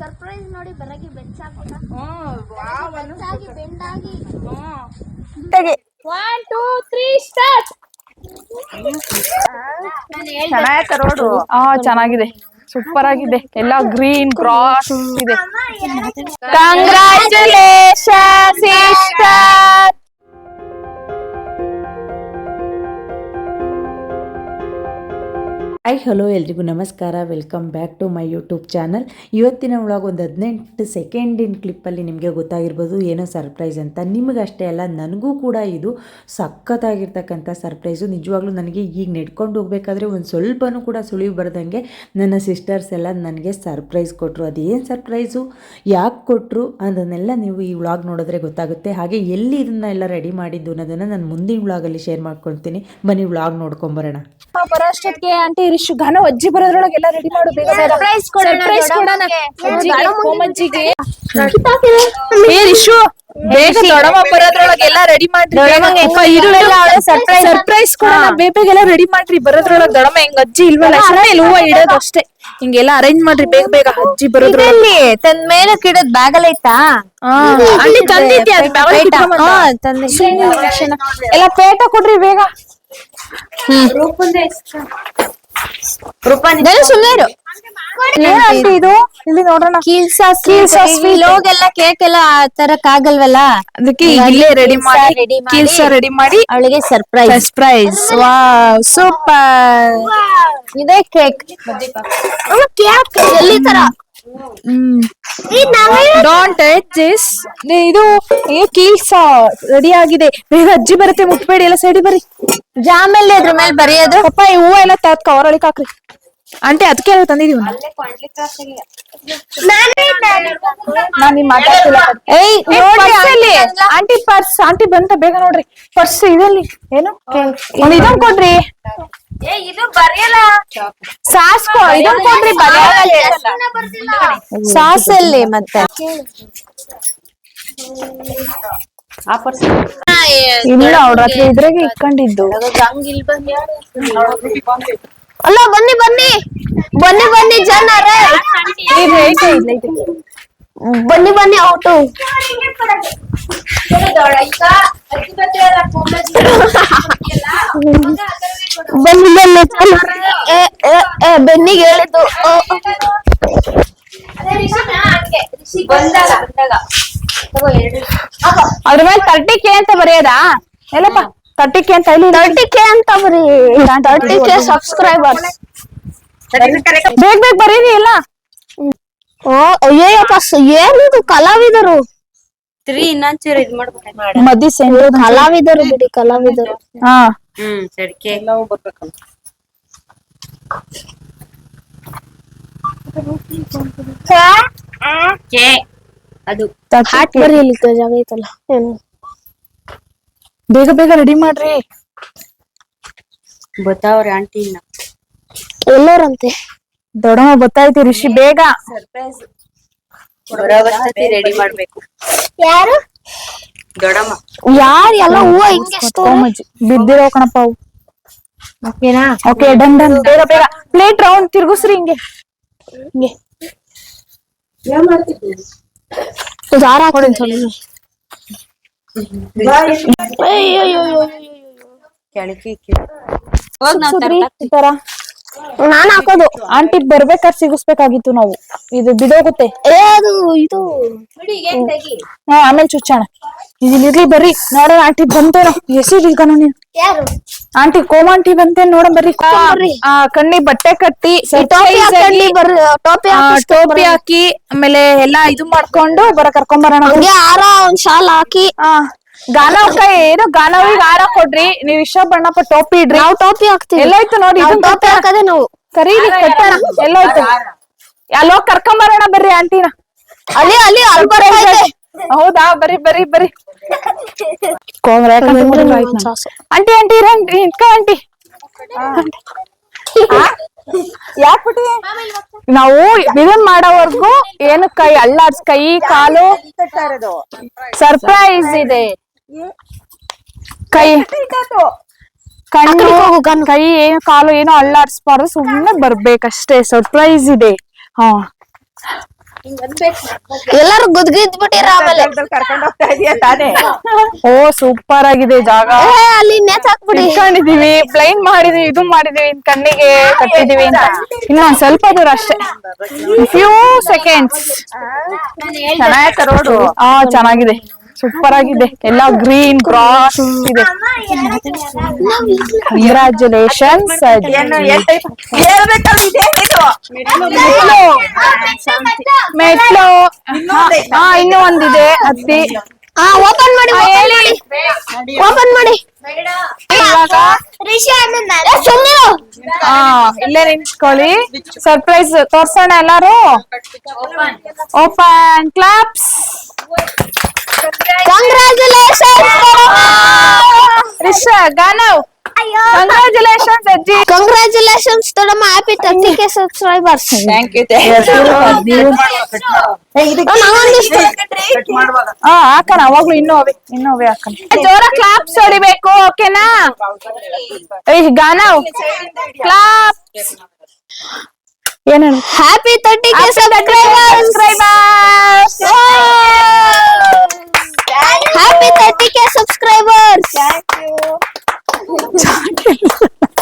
Surprise ನೋಡಿ ಬರಗಿ ಬೆಚ್ಚಾಗಿ wow ಬೆಂಚಾಗಿ ಬೆಂಡಾಗಿ. ಒನ್ ಟೂ ತ್ರೀ ಸ್ಟಾರ್ಟ್ ಚೆನ್ನಾಗೈತೆ ರೋಡು. ಆ ಚೆನ್ನಾಗಿದೆ. ಸೂಪರ್ ಆಗಿದೆ. ಎಲ್ಲ ಗ್ರೀನ್ ಗ್ರಾಸ್ ಇದೆ. ಕಂಗ್ರಾಚುಲೇಷನ್ ಸಿಸ್ಟರ್ ಐ ಹಲೋ ಎಲ್ರಿಗೂ ನಮಸ್ಕಾರ. Welcome back to my YouTube channel ಇವತ್ತಿನ ಒಳಗೆ ಒಂದು ಹದಿನೆಂಟು ಸೆಕೆಂಡಿನ ಕ್ಲಿಪ್ಪಲ್ಲಿ ನಿಮಗೆ ಗೊತ್ತಾಗಿರ್ಬೋದು ಏನೋ ಸರ್ಪ್ರೈಸ್ ಅಂತ. ನಿಮಗಷ್ಟೇ ಅಲ್ಲ, ನನಗೂ ಕೂಡ ಇದು ಸಖತ್ತಾಗಿರ್ತಕ್ಕಂಥ ಸರ್ಪ್ರೈಸು ನಿಜವಾಗ್ಲೂ ನನಗೆ ಈಗ ನೆಡ್ಕೊಂಡು ಹೋಗ್ಬೇಕಾದ್ರೆ ಒಂದು ಸ್ವಲ್ಪನೂ ಕೂಡ ಸುಳಿವು ಬರ್ದಂಗೆ ನನ್ನ ಸಿಸ್ಟರ್ಸ್ ಎಲ್ಲ ನನಗೆ ಸರ್ಪ್ರೈಸ್ ಕೊಟ್ಟರು ಅದೇನು ಸರ್ಪ್ರೈಸು ಯಾಕೆ ಕೊಟ್ಟರು ಅದನ್ನೆಲ್ಲ ನೀವು ಈ ವ್ಲಾಗ್ ನೋಡಿದ್ರೆ ಗೊತ್ತಾಗುತ್ತೆ. ಹಾಗೆ ಎಲ್ಲಿ ಇದನ್ನ ಎಲ್ಲ ರೆಡಿ ಮಾಡಿದ್ದು ಅನ್ನೋದನ್ನು ನಾನು ಮುಂದಿನ ವ್ಲಾಗಲ್ಲಿ ಶೇರ್ ಮಾಡ್ಕೊಳ್ತೀನಿ. ಬನ್ನಿ ವ್ಲಾಗ್ ನೋಡ್ಕೊಂಬರೋಣ ಆಂಟಿ ರಿಶು ಘನ ಅಜ್ಜಿ ಬರೋದ್ರೊಳಗೆಲ್ಲ ರೆಡಿ ಮಾಡು ಬೇಗ ಬೇಗ. ಸರ್ಪ್ರೈಸ್ ಕೊಡೋಣ. ಅಜ್ಜಿಗೆ, ಕೋಮಜ್ಜಿಗೆ. ಏ ರಿಶು ಬೇಗ ದೊಡಮ್ಮ ಬರೋದ್ರೊಳಗೆಲ್ಲ ರೆಡಿ ಮಾಡ್ರಿ surprise. ಸರ್ಪ್ರೈಸ್ ಕೊಡೋಣ ಬೇಬೇಗೆಲ್ಲ ರೆಡಿ ಮಾಡ್ರಿ ಬರೋದ್ರೊಳಗೆ ದೊಡಮ್ಮ ಹೆಂಗ್ ಅಜ್ಜಿ ಇಲ್ವಲ್ಲ? ಸುಮ್ಮನೆ ಹೂವ ಇಡೋದು ಅಷ್ಟೇ. ಹಿಂಗೆಲ್ಲ ಅರೇಂಜ್ ಮಾಡ್ರಿ ಬೇಗ ಬೇಗ ಅಜ್ಜಿ ಬರೋದ್ರೊಳಗೆ. ಇಲ್ಲಿ ತನ್ ಮೇಲೆ ಕಿಡದ್ ಬ್ಯಾಗಲ್ ಐತಾ? ಅಲ್ಲಿ ತಂದಿದ್ದೆ. ಅದು ಬ್ಯಾಗ್. ಎಲ್ಲ ಪೇಟ ಕೊಡ್ರಿ ಬೇಗ. ನೆಲ ಸುಮ್ನೆ ಇರು. ಏನ್ ಆಂಟಿ ಇದು? ಇಲ್ಲಿ ನೋಡೋಣ. ಕೀಲ್ಸ ಕೀಲ್ಸ. ಲೋಗೆಲ್ಲ ಕೇಕ್ ಎಲ್ಲ ತರಕ್ ಆಗಲ್ವಲ್ಲ? ಅದಕ್ಕೆ ಇಲ್ಲೇ ರೆಡಿ ಮಾಡಿ. ಕೀಲ್ಸ ರೆಡಿ ಮಾಡಿ ಅವಳಿಗೆ ಸರ್ಪ್ರೈಸ್ ಸರ್ಪ್ರೈಸ್ ವಾವ್ ಸೂಪರ್ ಇದೇ ಕೇಕ್. ಕೇಕ್ ಎಲ್ಲಿ ತರ ಡೋಂಟ್ ಟಚ್ ದಿಸ್ ಇದು ಅಯ್ಯೋ ಕೀಲ್ಸ ರೆಡಿ ಆಗಿದೆ. ಬೇಗ ಅಜ್ಜಿ ಬರುತ್ತೆ ಮುಟ್ಬೇಡಿ ಎಲ್ಲ ಸೈಡಿ ಬರ್ರಿ. ಜಾಮೆಲ್ಲಿ ಅದ್ರ ಮೇಲೆ ಬರೆಯೋದು. ಪಪ್ಪ ಈ ಹೂವ ಎಲ್ಲ ತತ್ ಕವರ್ ಒಳಗೆ ಹಾಕ್ರಿ. ಆಂಟಿ ಅದಕ್ಕೆ ಎಲ್ಲ ತಂದಿದೀವಿ ನಾನು ಮಾತಾಡ್ತಿಲ್ಲ. ಏಯ್ ನೋಡಿ ಅಲ್ಲಿ. ಆಂಟಿ ಪರ್ಸ್ ಆಂಟಿ ಬಂತ ಬೇಗ ನೋಡ್ರಿ. ಪರ್ಸ್ ಇದಲ್ಲಿ ಏನು? ಇದನ್ ಕೊಡ್ರಿ. ಇದು ಬರೆಯಲ್ಲ. ಸಾಸ್ ಕೊ ಇದನ್ ಕೊಡ್ರಿ ಸಾಸ್ ಅಲ್ಲಿ ಮತ್ತೆ. ಇಲ್ಲ ಅವ್ರ ಹತ್ರ ಇದ್ರಾಗೆ ಇಟ್ಕೊಂಡಿದ್ದು. ಅಲ್ಲ ಬನ್ನಿ ಬನ್ನಿ. ಬನ್ನಿ ಬನ್ನಿ ಜನರೇ. ಇಲ್ಲ. ಬನ್ನಿ ಬನ್ನಿ ಔಟು ಬನ್ನಿ. ಬನ್ನಿ ಬೆನ್ನಿಗೆ ಹೇಳಿದ್ದು. ಅದ್ರ ಮೇಲೆ ತರ್ಟಿ ಕೆ ಅಂತ ಬರೆಯೋದಾ? ಎಲ್ಲಪ್ಪ ತರ್ಟಿ ಕೆ ಅಂತ ಇಲ್ಲಿ. ತರ್ಟಿ ಕೆ ಅಂತ ಬರೀ. ತರ್ಟಿ ಕೆ ಸಬ್ಸ್ಕ್ರೈಬರ್ಸ್ ಬೇಗ ಬೇಗ ಬರೀರಿ ಎಲ್ಲ ಓ ಅಯ್ಯಯ್ಯಪ್ಪ ಏನಿದು ಕಲಾವಿದರು? ತ್ರೀ ಇನ್ನೊಂಚೂರು ಇದ್ ಮಾಡ್ಬೇಕು ಕಲಾವಿದರು ಬಿಡಿ ಕಲಾವಿದರು. ಹಾ. ಹ್ಮ್ ಸಡ್ಕೆ ಕೆ. ಅದು. ಹಾಟ್ ಬರೀ ಇಲ್ಲಿ ಜಾಗ ಐತಲ್ಲ. ಏನು? ಬೇಗ ಬೇಗ ರೆಡಿ ಮಾಡ್ರಿ. ಬತ್ತಾವ್ರಿ ಆಂಟಿ ಇನ್ನ. ಎಲ್ಲೋರಂತೆ. ದೊಡ್ಡಮ್ಮ ಗೊತ್ತಾಯ್ತು ರಿಷಿ ಬೇಗ. ಸರ್ಪ್ರೈಸ್ ರೆಡಿ ಮಾಡ್ಬೇಕು. ಯಾರು? ದೊಡಮ್ಮ ಯಾರು ಎಲ್ಲ ಹೂವ ಹಿಂಗೆ ಬಿದ್ದಿರೋ ಕಣಪ್ಪ ಅವು. Okay done done. ಬೇಗ ಬೇಗ. ಪ್ಲೇಟ್ ರೌಂಡ್ ತಿರ್ಗುಸ್ರಿ ಹಿಂಗೆ. ಹಿಂಗೆ. ಸ್ವಲ್ಪ. ಕೆಳಕಿ ಹೋಗ್ ನಾವ್ ತರ ನಾನ್ ಹಾಕೋದು. ಆಂಟಿ ಬರ್ಬೇಕಾದ್ರೆ ಸಿಗಿಸ್ಬೇಕಾಗಿತ್ತು ನಾವು. ಇದು ಬಿಡೋಗುತ್ತೆ. ಏ ಅದು ಇದು. ಹಾ ಆಮೇಲೆ ಚುಚ್ಚಾಣ. ಇಲ್ಲಿ ಇರ್ಲಿ ಬರ್ರಿ. ನೋಡೋಣ ಆಂಟಿ ಬಂತೇನೋ. ಹೆಸರು ಈಗ ನೀನು ಯಾರು? ಆಂಟಿ ಕೋಮ ಆಂಟಿ ಬಂತೇನ್ ನೋಡೋಣ ಬರ್ರಿ. ಆ ಕಣ್ಣಿ ಬಟ್ಟೆ ಕಟ್ಟಿ ಟೋಪಿ ಟೋಪಿ ಹಾಕಿ ಆಮೇಲೆ ಎಲ್ಲಾ ಇದು ಮಾಡ್ಕೊಂಡು ಬರ ಕರ್ಕೊಂಡ್ ಬರೋಣ. ಹಂಗೆ ಹಾರ ಒಂದ್ ಶಾಲ್ ಹಾಕಿ ಆ ಏನೋ? ಗಾನವಿಗೆ ಹಾರ ಕೊಡ್ರಿ. ನೀವ್ ಇಷ್ಟ ಬಣ್ಣಪ್ಪ ಟೋಪಿ ಇಡ್ರಿ. ನಾವು ಟೋಪಿ ಹಾಕ್ತೀವಿ. ಎಲ್ಲೋಯ್ತು ನೋಡಿ ಇದು ಟೋಪಿ. ಹಾಕದೆ ನಾವು ಕರೀರಿ ಕಟ್ಟಣ ಎಲ್ಲೋಯ್ತು. ಅಲ್ಲೋಗ್ ಕರ್ಕೊಂಡ್ ಬರೋಣ ಬರ್ರಿ ಆಂಟಿನ. ಅಲ್ಲಿ ಅಲ್ಲಿ ಹೌದಾ? ಬರಿ ಬರಿ ಬರಿ. ಆಂಟಿ ಆಂಟಿ ಇರಂಗ್ರಿ ಇಟ್ಕ ಆಂಟಿ. ಯಾಕ್ ನಾವು ಇದನ್ ಮಾಡೋವರ್ಗು ಏನು ಕೈ ಕೈ ಕಾಲು ಸರ್ಪ್ರೈಸ್ ಇದೆ. ಕೈ. ಕಣ್ಣು ಕೈ ಏನು ಕಾಲು ಏನು ಅಳ್ಳಾಡ್ಸ್ಬಾರ್ದು ಸುಮ್ಮನೆ ಬರ್ಬೇಕಷ್ಟೇ ಸರ್ಪ್ರೈಸ್ ಇದೆ. ಹಾ. ಎಲ್ಲರೂ ಗುದ್ಗಿದ್ ಬಿಟ್ಟಿರ ಆಮೇಲೆ. ಕರ್ಕೊಂಡು ಹೋಗ್ತಾ ಇದೀಯ ತಾನೇ? ಓ ಸೂಪರ್ ಆಗಿದೆ ಜಾಗ. ಅಲ್ಲಿ ನೇತ್ ಹಾಕ್ಬಿಡಿ. ಇಟ್ಕೊಂಡಿದೀವಿ ಬ್ಲೈಂಡ್ ಮಾಡಿದೀವಿ ಇದು ಮಾಡಿದೀವಿ ಕಣ್ಣಿಗೆ ಕಟ್ಟಿದೀವಿ ಅಂತ. ಇನ್ನೊಂದ್ ಸ್ವಲ್ಪ ದೂರ ಅಷ್ಟೇ. ಫ್ಯೂ ಸೆಕೆಂಡ್ಸ್ ಚೆನ್ನಾಗೈತೆ ರೋಡ್. ಆ ಚೆನ್ನಾಗಿದೆ. ಸೂಪರ್ ಆಗಿದೆ. ಎಲ್ಲ ಗ್ರೀನ್ ಗ್ರಾಸ್ ಇದೆ. ಕಂಗ್ರಾಚುಲೇಷನ್ ಮೆಟ್ಲೋ. ಹಾ ಇನ್ನೂ ಒಂದಿದೆ ಹತ್ತಿ ಹಾ ಓಪನ್ ಮಾಡಿ ಹೇಳಿ. ಓಪನ್ ಮಾಡಿ. ಸುಮ್ನಿರು. ಹಾ ಇಲ್ಲೇ ನಿಂತ್ಕೊಳ್ಳಿ. ಸರ್ಪ್ರೈಸ್ ತೋರ್ಸೋಣ ಎಲ್ಲಾರು. ಓಪನ್ ಕ್ಲಾಪ್ಸ್ ಕಂಗ್ರಾಚುಲೇಷನ್ ರಿಷ ಗಾನವ್. ಕಂಗ್ರಾಚುಲೇಷನ್ಸ್ ಅಜ್ಜಿ ಕಂಗ್ರಾಚುಲೇಷನ್ಸ್ ದೊಡ್ಡಮ್ಮ happy thirty K subscribers thank you ಹಾ ಹಾಕಣ ಅವಾಗ್ಲೂ ಇನ್ನೂ ಅವೆ ಇನ್ನೂ ಅವೆ ಹಾಕಣ ಜೋರ ಕ್ಲಾಪ್ಸ್ ಹೊಡಿಬೇಕು ಓಕೆನಾ ಏ ಗಾನ ಕ್ಲಾಪ್ಸ್ ಏನ happy thirty K subscribers happy thirty K subscribers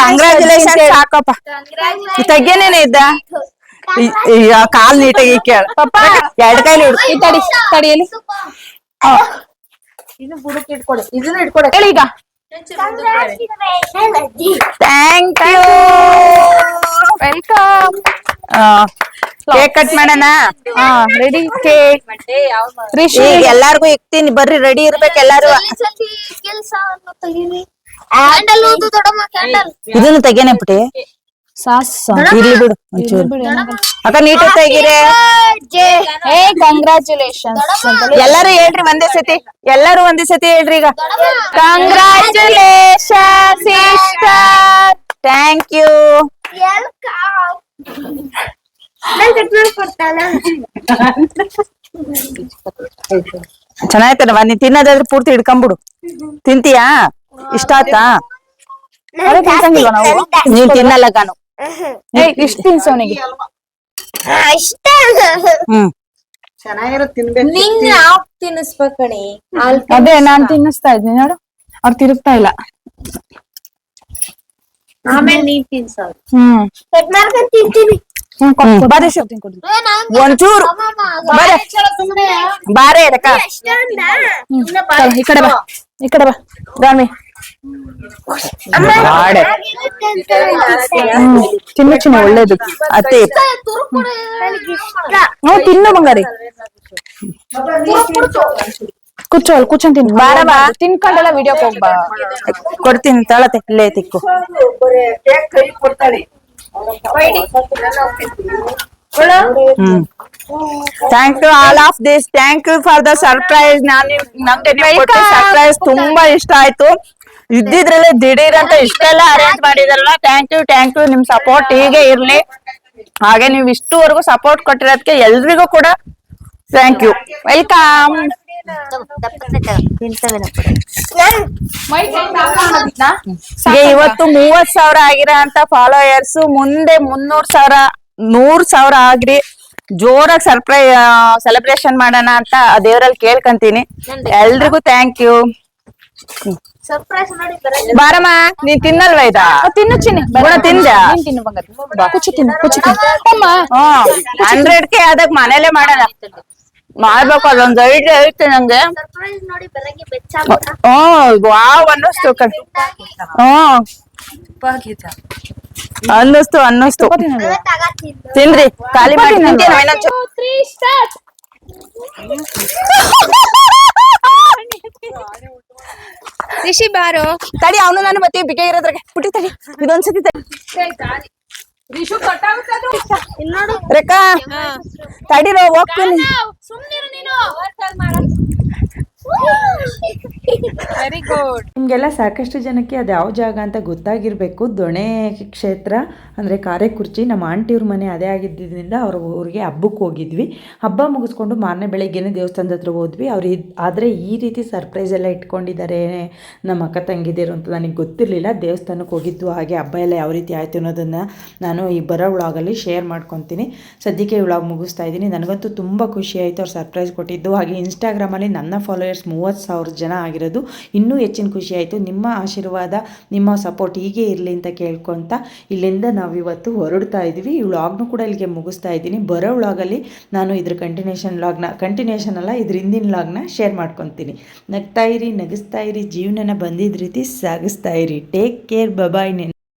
congratulation ಸಾಕಪ್ಪ ತೆಗ್ಯನೇನೆ ಇದ್ದ ಈಗ ಕಾಲ್ ನೀಟಾಗಿ ಕೇಳ ಪಾಪ ಎರಡ್ ಕೈಲಿ ಹಿಡ್ಕೊ. ಈ ತಡಿ ತಡಿಯಲ್ಲಿ ಹೇಳಿ ಈಗ thank you welcome cake cut ಮಾಡೋಣ? ಹಾ ರೆಡಿ ಕೇಕ್ ರಿಷಿ ಈಗ ಎಲ್ಲಾರ್ಗು ಇಕ್ತೀನಿ ಬರ್ರಿ ರೆಡಿ ಇರ್ಬೇಕು ಎಲ್ಲಾರು. ಇದನ್ನ ತೆಗೇನೆ ಬಿಟ್ಟಿ ಸಾಸ್ ಇರ್ಲಿ ಬಿಡು ಒಂಚೂರು. ಅಕ್ಕ ನೀಟಾಗಿ ತೆಗೀರೆ. ಏ ಕಂಗ್ರಾಚುಲೇಷನ್ ಎಲ್ಲಾರು ಹೇಳ್ರಿ ಒಂದೇ ಸತಿ. ಎಲ್ಲಾರು ಒಂದೇ ಸತಿ ಹೇಳ್ರಿ ಈಗ. ಕಂಗ್ರಾಚುಲೇಷನ್ ಸಿಸ್ಟರ್ ಥ್ಯಾಂಕ್ ಯು ಚೆನ್ನಾಯ್ತಲ್ಲ ನೀನ್ ತಿನ್ನೋದಾದ್ರೆ ಪೂರ್ತಿ ಹಿಡ್ಕೊಂಬಿಡು. ತಿಂತೀಯಾ? ಇಷ್ಟ ಆತಾ ತಿನ್ಸಂಗಿಲ್ವಾ ನಾವು? ನೀನ್ ತಿನ್ನಲ್ಲ ಗಾನು. ಇಷ್ಟ ತಿನ್ಸೋನಿಗೆ ಹ್ಮ್. ಅದೇ ನಾನ್ ತಿನ್ನಿಸ್ತಾ ಇದ್ದೀನಿ ನೋಡು. ಅವ್ರು ತಿರುಗ್ತಾ ಇಲ್ಲ. ಆಮೇಲೆ ನೀನ್ ತಿಂತೀನಿ ಹ್ಮ್. ಬರ್ರಿ ಶಿವ್. ಒಂಚೂರು. ಬರ್ರಿ ಬಾರೆ. ಅದಕ್ಕ ಚಲ್, ಈ ಕಡೆ ಬಾ. ಈ ಕಡೆ ಬಾ. ಬಾಡೆ. ತಿನ್ನು ಚಿನ್ನ ಒಳ್ಳೇದು. ಅತ್ತೆ. ಹ್ಞೂ ತಿನ್ನು ಬಂಗಾರಿ. ಕೂಚೋ ಅಲ್ಲಿ ತಿನ್ ತಿನ್ನು. ಬಾರ ಬಾ. ತಿನ್ಕೊಂಡೆಲ್ಲ ವಿಡಿಯೋಕ್ ಹೋಗ್ಬಾ. ಕೊಡ್ತೀನಿ ತಳತೆ. ಇಲ್ಲೇ ತಿಕ್ಕು. Thank you all of this thank you for the surprise ನಾನು ಸರ್ಪ್ರೈಸ್ ತುಂಬಾ ಇಷ್ಟ ಆಯ್ತು. ಇದ್ದಿದ್ರಲ್ಲೇ ದಿಢೀರ್ ಅಂತ ಇಷ್ಟೆಲ್ಲ ಅರೇಂಜ್ ಮಾಡಿದ್ರಲ್ಲ ಥ್ಯಾಂಕ್ ಯು ಥ್ಯಾಂಕ್ ಯು ನಿಮ್ ಸಪೋರ್ಟ್ ಹೀಗೆ ಇರ್ಲಿ. ಹಾಗೆ ನೀವು ಇಷ್ಟುವರೆಗೂ ಸಪೋರ್ಟ್ ಕೊಟ್ಟಿರೋದಕ್ಕೆ ಎಲ್ರಿಗೂ ಕೂಡ ಥ್ಯಾಂಕ್ ಯು ವೆಲ್ಕಮ್ ಇವತ್ತು ಮೂವತ್ ಸಾವಿರ ಆಗಿರೋ ಅಂತ ಫಾಲೋಯರ್ಸ್ ಮುಂದೆ ಮುನ್ನೂರ್ ಸಾವಿರ ನೂರ್ ಸಾವಿರ ಆಗ್ರಿ. ಜೋರಾಗಿ ಸರ್ಪ್ರೈ ಸೆಲೆಬ್ರೇಷನ್ ಮಾಡೋಣ ಅಂತ ದೇವರಲ್ಲಿ ಕೇಳ್ಕಂತೀನಿ. ಎಲ್ರಿಗೂ ಥ್ಯಾಂಕ್ ಯು ಬಾರಮ್ಮ ನೀನ್ ತಿನ್ನಲ್ವಾ ಇದ? ತಿನ್ನು ಚಿನ್ನ ಗುಣ ಕುಚ್ಚು ತಿನ್ನು ಕುಚ್ಚು ತಿನ್ನು. ಹಂಡ್ರೆಡ್ ಕೆ ಆದಾಗ ಮನೇಲೆ ಮಾಡೋಣ. ಮಾಡ್ಬೇಕು ಅದೊಂದ್ ಐಡಿಯಾ ಐತೆ ನಂಗೆ. ಹ್ಮ್ ವಾವ್ ಅನ್ನಿಸ್ತು ಹ್ಮ್ ಅನ್ನಿಸ್ತು ಅನ್ನಿಸ್ತು. ತಿನ್ರಿ ಖಾಲಿ ಮಾಡಿ ನಂಗೆ ಇನ್ನೊಂಚೂರು? ರಿಷಿ ಬಾರು. ತಡಿ ಅವನು ನಾನು ಮತ್ತೆ ಬಿಗೆ ಇರೋದ್ರಾಗೆ. ಪುಟ್ಟಿ ತಡಿ ಇದೊಂದ್ಸತಿ ತಡಿ. ರೇಖಾ ತಡಿರೋ ಹೋಗ್ತೀನಿ. ವೆರಿ ಗುಡ್ ನಿಮಗೆಲ್ಲ ಸಾಕಷ್ಟು ಜನಕ್ಕೆ ಅದು ಯಾವ ಜಾಗ ಅಂತ ಗೊತ್ತಾಗಿರ್ಬೇಕು. ದೊಣೆ ಕ್ಷೇತ್ರ, ಅಂದರೆ ಕಾರೆಕುರ್ಚಿ, ನಮ್ಮ ಆಂಟಿಯವ್ರ ಮನೆ ಅದೇ ಆಗಿದ್ದರಿಂದ ಅವ್ರ ಊರಿಗೆ ಹಬ್ಬಕ್ಕೆ ಹೋಗಿದ್ವಿ. ಹಬ್ಬ ಮುಗಿಸ್ಕೊಂಡು ಮಾರನೇ ಬೆಳಗ್ಗೆನೇ ದೇವಸ್ಥಾನದ ಹತ್ರ ಹೋದ್ವಿ. ಅವ್ರು ಇದು, ಆದರೆ ಈ ರೀತಿ ಸರ್ಪ್ರೈಸ್ ಎಲ್ಲ ಇಟ್ಕೊಂಡಿದ್ದಾರೆ ನಮ್ಮ ಅಕ್ಕ ತಂಗಿದಿರು ಅಂತ ನನಗೆ ಗೊತ್ತಿರಲಿಲ್ಲ. ದೇವಸ್ಥಾನಕ್ಕೆ ಹೋಗಿದ್ದು ಹಾಗೆ ಹಬ್ಬ ಎಲ್ಲ ಯಾವ ರೀತಿ ಆಯಿತು ಅನ್ನೋದನ್ನು ನಾನು ಈ ಬರೋ ವ್ಲಾಗಲ್ಲಿ ಶೇರ್ ಮಾಡ್ಕೊತೀನಿ. ಸದ್ಯಕ್ಕೆ ವ್ಲಾಗ್ ಮುಗಿಸ್ತಾ ಇದ್ದೀನಿ. ನನಗಂತೂ ತುಂಬ ಖುಷಿ ಅವ್ರು ಸರ್ಪ್ರೈಸ್ ಕೊಟ್ಟಿದ್ದು. ಹಾಗೆ ಇನ್ಸ್ಟಾಗ್ರಾಮಲ್ಲಿ ನನ್ನ ಫಾಲೋಯರ್ಸ್ ಮೂವತ್ತು ಸಾವಿರ ಜನ ಆಗಿರೋದು. ಇನ್ನೂ ಹೆಚ್ಚಿನ ಖುಷಿ ಆಯಿತು. ನಿಮ್ಮ ಆಶೀರ್ವಾದ, ನಿಮ್ಮ ಸಪೋರ್ಟ್ ಹೀಗೆ ಇರಲಿ ಅಂತ ಕೇಳ್ಕೊತ ಇಲ್ಲಿಂದ ನಾವು ಇವತ್ತು ಹೊರಡ್ತಾ ಇದ್ವಿ. ಈ ವ್ಲಾಗ್ನು ಕೂಡ ಇಲ್ಲಿಗೆ ಮುಗಿಸ್ತಾ ಇದ್ದೀನಿ. ಬರೋ ವ್ಲಾಗಲ್ಲಿ ನಾನು ಇದ್ರ ಕಂಟಿನ್ಯೂಷನ್ ವ್ಲಾಗ್ನ ಕಂಟಿನ್ಯೂಷನ್ ಅಲ್ಲ, ಇದ್ರ ಹಿಂದಿನ ವ್ಲಾಗ್ನ ಶೇರ್ ಮಾಡ್ಕೊತೀನಿ. ನಗ್ತಾ ಇರಿ, ನಗಿಸ್ತಾ ಇರಿ, ಜೀವನನ ಬಂದಿದ್ದ ರೀತಿ ಸಾಗಿಸ್ತಾ ಇರಿ. Take care bye-bye